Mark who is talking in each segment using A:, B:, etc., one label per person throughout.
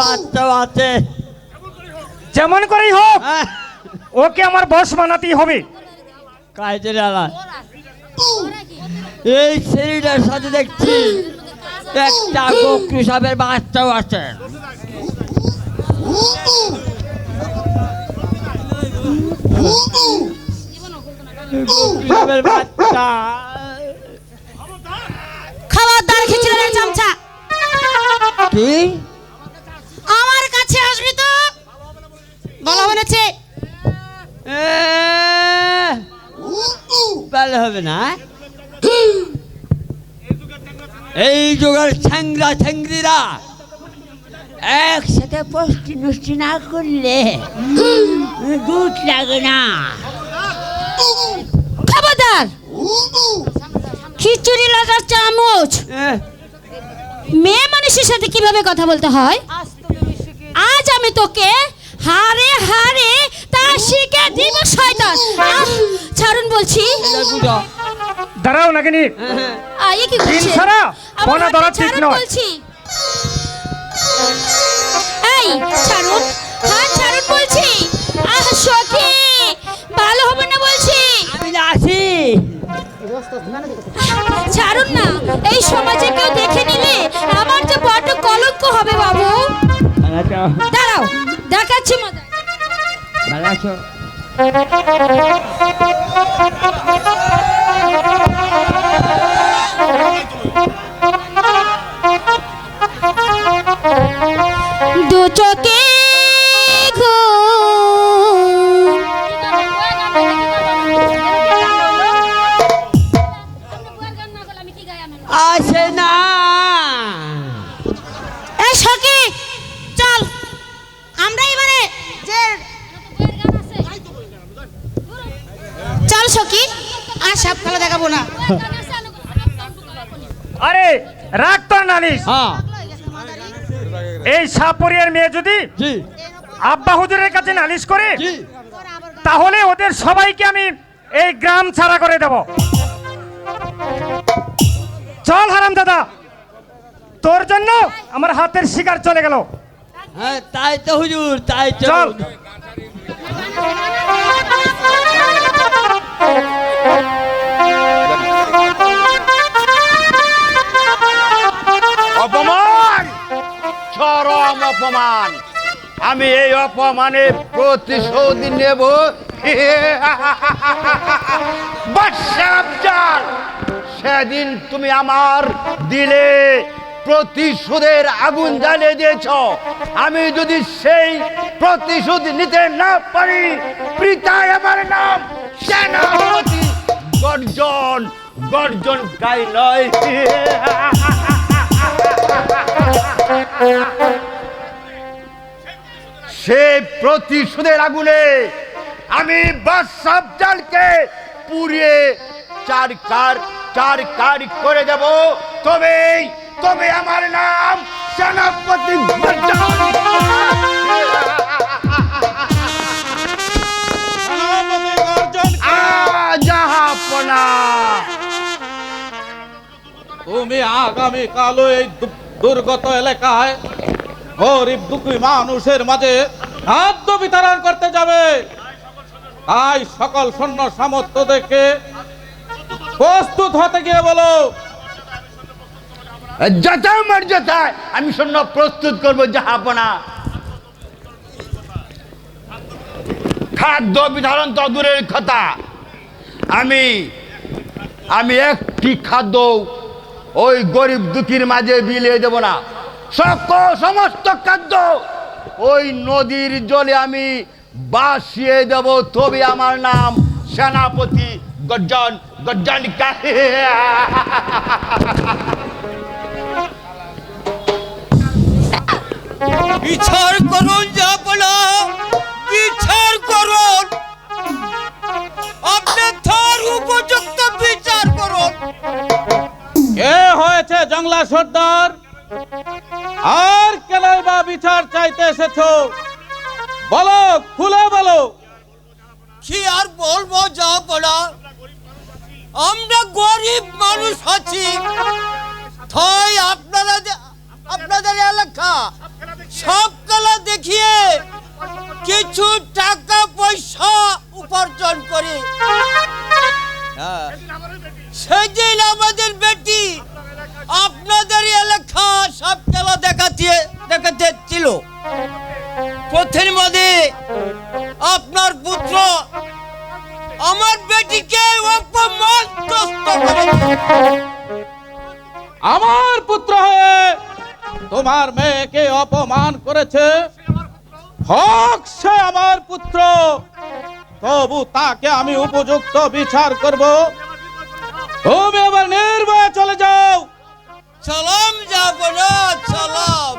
A: বাচ্চাও আছে।
B: যেমন করেই হোক ওকে আমার বস বানাতেই হবে।
A: এই ছেলেটার সাথে দেখছি একটা বকরি সাপের বাচ্চাও আছে। বাচ্চা।
C: খবরদার খিচুড়ির চামচা।
A: কি?
C: আমার কাছে আসবি তো? বলা বলেছে।
A: এ, ভালো হবে না এই যুগের ছ্যাংরা ছ্যাংরিরা একসাথে পষ্টি নষ্টি না করলে গুট লাগে না।
C: খবরদার খিচুড়ি লাগার চামচ। মেয়ে মানুষের সাথে কীভাবে কথা বলতে হয়? আজ আমি তোকে হারে হারে তা শিখে দিব শয়তান। ছাড়ুন বলছি।
B: দাঁড়াও নাকিনি
C: আয়ে কি
B: দিন
C: করছে?
B: ছাড়া বনা ধরা ঠিক
C: ছাড়ুন
B: নয়।
C: বলছি। এই ছাড়ুন হ্যাঁ ছাড়ুন বলছি। আহ সখী ভালো হবে না বলছি?
A: আমি না আছি।
C: ছাড়ুন না এই সমাজে কেউ দেখে নিলে আমার যে বড় কলঙ্ক হবে বাবু।
A: ভালো
C: দাঁড়াও দেখাচ্ছি মজা।
A: ভালো আছো
C: দু চোখে চল সখী আর সাপ খেলা দেখাবো না
B: আরে রাগ তো নালিশ
A: হ্যাঁ
B: এই সাপরিয়ার মেয়ে যদি আব্বা হুজুরের কাছে নালিশ করে তাহলে ওদের সবাইকে আমি এই গ্রাম ছাড়া করে দেব চল হারাম দাদা তোর জন্য আমার হাতের শিকার চলে গেল
A: হ্যাঁ তাই তো হুজুর তাই
B: চল।
D: অপমান! চরম অপমান! আমি এই অপমানের প্রতিশোধ নেব। সেদিন তুমি আমার দিলে। প্রতিশোধের আগুন জ্বালিয়ে দিয়েছ। আমি যদি সেই প্রতিশোধ নিতে না পারি পিতায় আমার নাম সেনাপতি গর্জন গর্জন গাই নয় সে প্রতিশোধের আগুনে আমি বাদশাহ জালকে পুড়িয়ে চার কার চার কার করে দেব। তবে তবে আমার নাম সেনাপতি।
E: তুমি আগামী এই দুর্গত এলাকায় গরিব, দুঃখী মানুষের মাঝে খাদ্য বিতরণ করতে যাবে তাই সকল সৈন্য সামর্থ্য দেখে প্রস্তুত হতে গিয়ে বলো
D: যথা মর্যাদায় আমি সৈন্য প্রস্তুত করব জাহাপনা খাদ্য বিতরণ তো দূরের কথা। আমি আমি একটি খাদ্য ওই গরিব দুঃখীর মাঝে বিলিয়ে দেব না। সকল সমস্ত খাদ্য ওই নদীর জলে আমি বাসিয়ে দেব, তবে আমার নাম সেনাপতি গর্জন গর্জনিকা
A: বিচার করুন যাপনা বিচার করুন। আপনি তার উপযুক্ত বিচার করুন।
E: কে হয়েছে জংলা সর্দার? আর কেলাই বা বিচার চাইতে এসেছ? বলো খুলে বলো।
A: কি আর বলব যা পড়া আমরা গরিব মানুষ আছি। তাই আপনারা আপনাদের এলাকা
F: সব কলা দেখিয়ে কিছু টাকা পয়সা উপার্জন করি। সেদিন আমাদের বেটি আপনাদের এলাকা সব খেলা দেখাতে দেখাতে ছিল পথের মধ্যে আপনার পুত্র আমার বেটিকে অপমানগ্রস্ত করেছে
E: আমার পুত্র হয়ে তোমার মেয়েকে অপমান করেছে। হক সে আমার পুত্র। তবু তাকে আমি উপযুক্ত বিচার করব। তুমি আবার নির্ভয়ে চলে যাও।
F: সালাম যাব না সালাম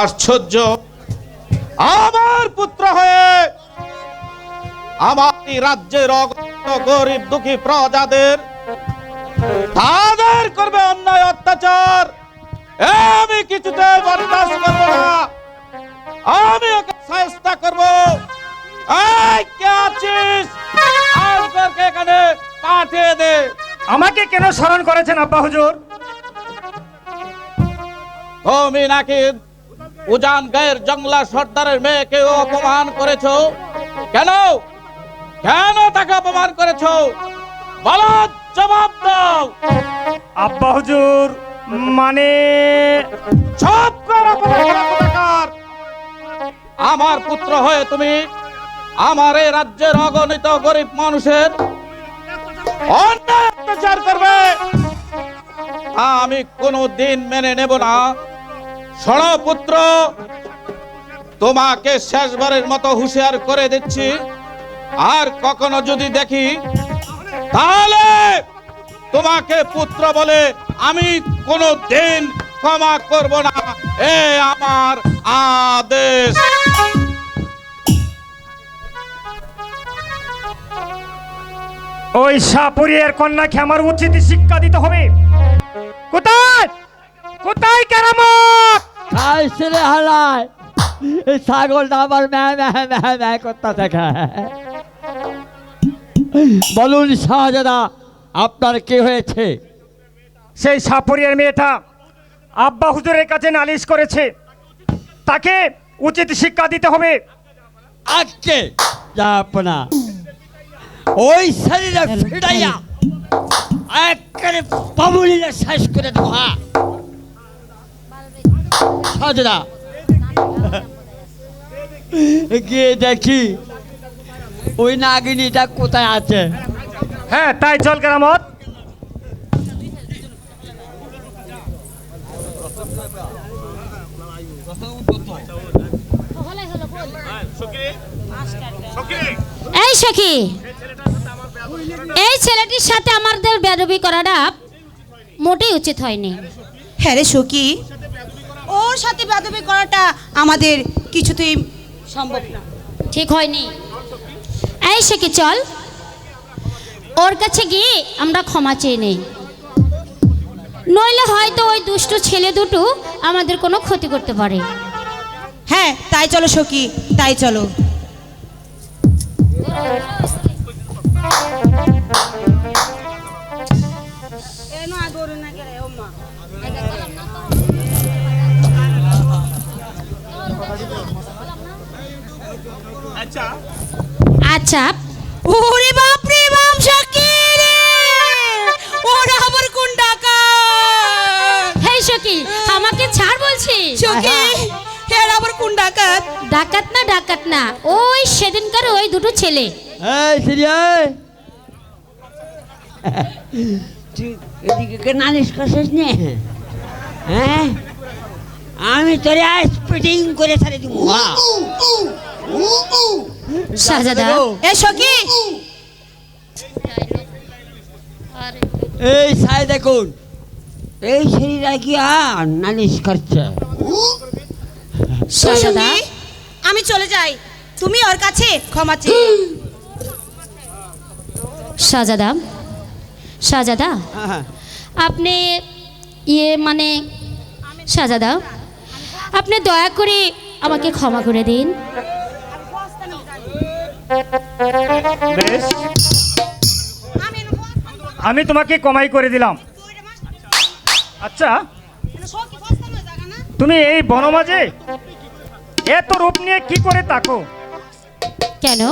E: আশ্চর্য। আমার পুত্র হয়ে আমার রাজ্যের গরিব দুঃখী প্রজাদের তাদের করবে অন্যায় অত্যাচার। আমি কিছুতে বরদাস্ত করব না। আমি ওকে চেষ্টা করব। এই কে আছিস? আজগরকে এখানে পাঠিয়ে দে।
B: আমাকে কেন স্মরণ করেছেন আব্বা হুজুর?
E: তুমি নাকি উজান গায়ের জংলা সর্দারের মেয়েকে অপমান করেছ? কেন? কেন তাকে অপমান করেছ? বলো জবাব দাও।
B: আব্বা হুজুর মানে?
E: সব কোথাকার। আমার পুত্র হয়ে তুমি আমার এই রাজ্যের অগণিত গরিব মানুষের অন্যায় অত্যাচার করবে। আমি কোনো দিন মেনে নেব না। পুত্র তোমাকে শেষবারের মতো হুঁশিয়ার করে দিচ্ছি। আর কখনো যদি দেখি তাহলে তোমাকে পুত্র বলে আমি কোনো দিন ক্ষমা করব না। এ আমার আদেশ।
B: ওই সাপুরিয়ার কন্যাকে আমার উচিত শিক্ষা দিতে হবে। কোথায়? কোথায় কেরামত?
A: খাই ছেলে হালায় এই ছাগলটা আবার ম্যা ম্যা ম্যা ম্যা করতে থাকে বলুন শাহজাদা আপনার কি হয়েছে?
B: সেই সাপুরিয়ার মেয়েটা আব্বা হুজুরের কাছে নালিশ করেছে। তাকে উচিত শিক্ষা দিতে হবে।
A: আজকে যা আপনা ওই শরীরে ফিরাইয়া একেবারে পাবলিনে শেষ করে দেবো হ্যাঁ? সাজরা গিয়ে দেখি ওই নাগিনীটা কোথায় আছে?
B: হ্যাঁ তাই চল কেরামত।
C: এই সখী এই ছেলেটির সাথে আমাদের বেরবি করাটা মোটেই উচিত হয়নি।
G: হ্যাঁ রে সখী ওর সাথে বেদবি করাটা আমাদের কিছুতেই সম্ভব না।
C: ঠিক হয়নি। এই সখী চল? ওর কাছে গিয়ে আমরা ক্ষমা চেয়ে নেই। নইলে হয়তো ওই দুষ্টু ছেলে দুটো আমাদের কোনো ক্ষতি করতে পারে।
G: হ্যাঁ তাই চলো সখী তাই চলো।
C: আচ্ছা।
G: ওরে বাপ রে বাপ সখী রে ওরা আমার কোন ডাকা
C: হেই সখী আমাকে ছাড় বলছি।
G: সখী এরা আমার কোন ডাকাত
C: ডাকাত না ডাকাত না। ওই সেদিনকার ওই দুটো ছেলে।
A: এই সিরিয়া তুই এদিকে নালিশ করছিস নে? হ্যাঁ? আমি তোরে আজ পিটিং করে ছাড়ে দিব।
C: শাহজাদা
G: এ সখী।
A: এই সাই দেখুন এই শরীরা কি আর নালিশ করছে।
C: শাহজাদা।
G: আমি চলে যাই। তুমি ওর কাছে ক্ষমা চেয়ে
C: শাহজাদা শাহজাদা আপনি ইয়ে মানে শাহজাদা আপনি দয়া করে আমাকে ক্ষমা করে দিন।
B: আমি তোমাকে কমাই করে দিলাম। আচ্ছা। তুমি এই বনমাঝে এত রূপ নিয়ে কি করে তাকো?
C: কেন?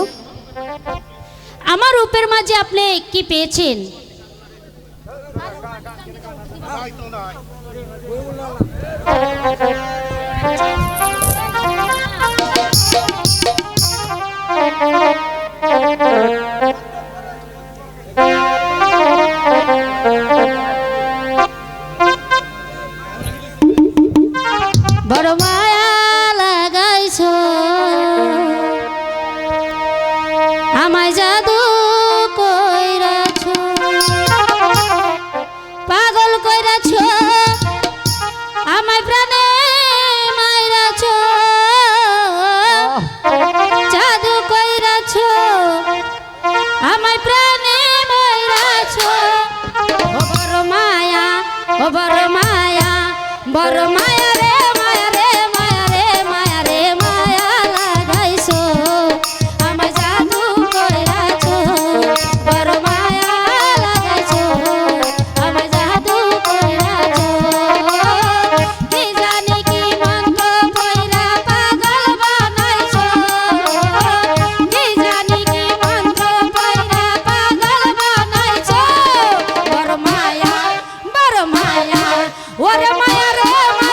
C: আমার রূপের মাঝে আপনি কি পেয়েছেন? বড় মা বড় মায়া বড় মায়া মায়া রে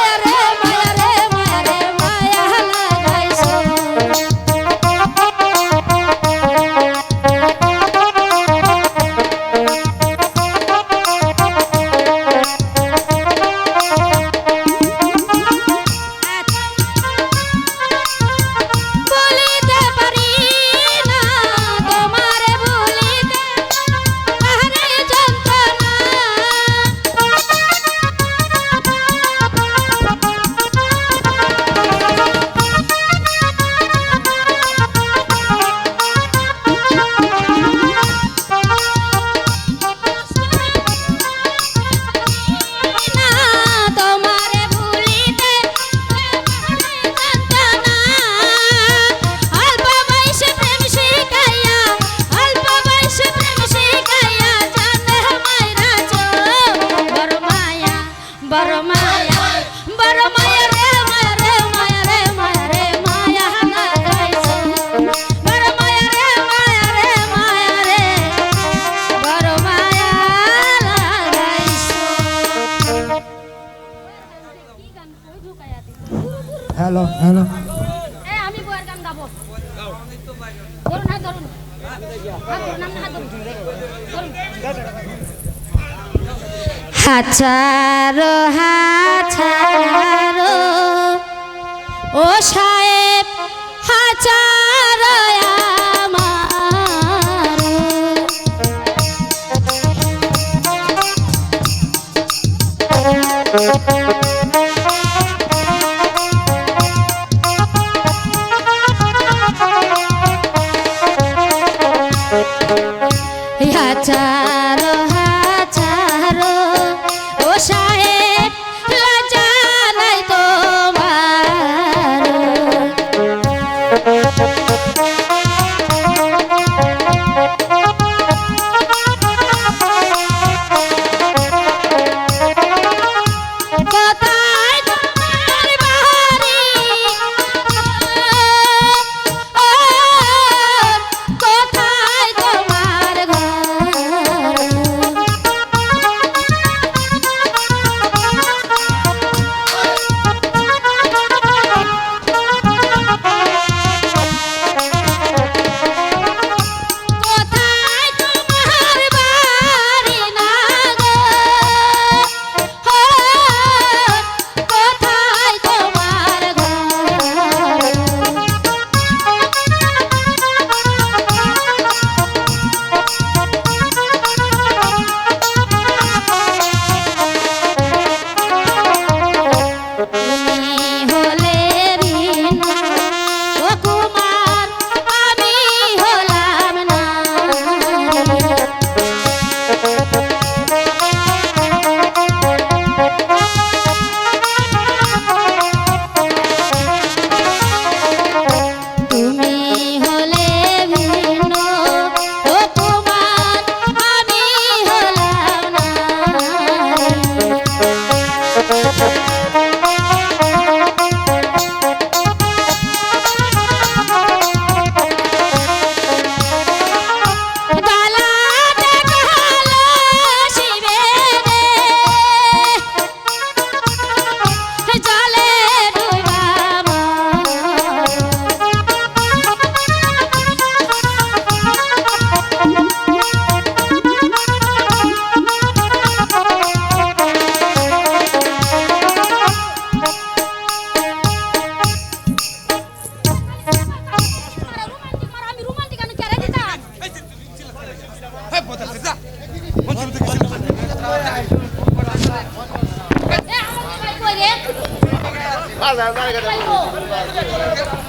C: আচ্ছা, চার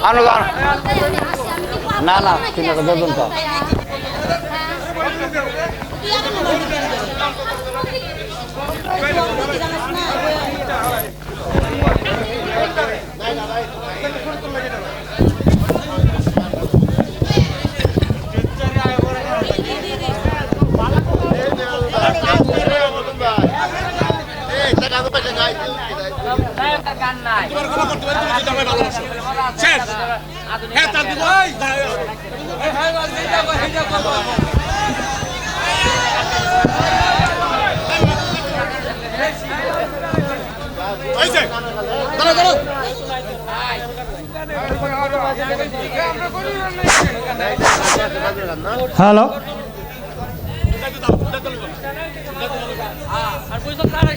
C: আনো না না ঠিক আছে বলবেন তো Thank you. তোমার ক্ষমা করতে পারি তুমি যদি আমায় ভালোবাসো শেষ। হ্যাঁ তার দিব দাঁড়ো দাঁড়ো
H: হ্যালো।
B: আর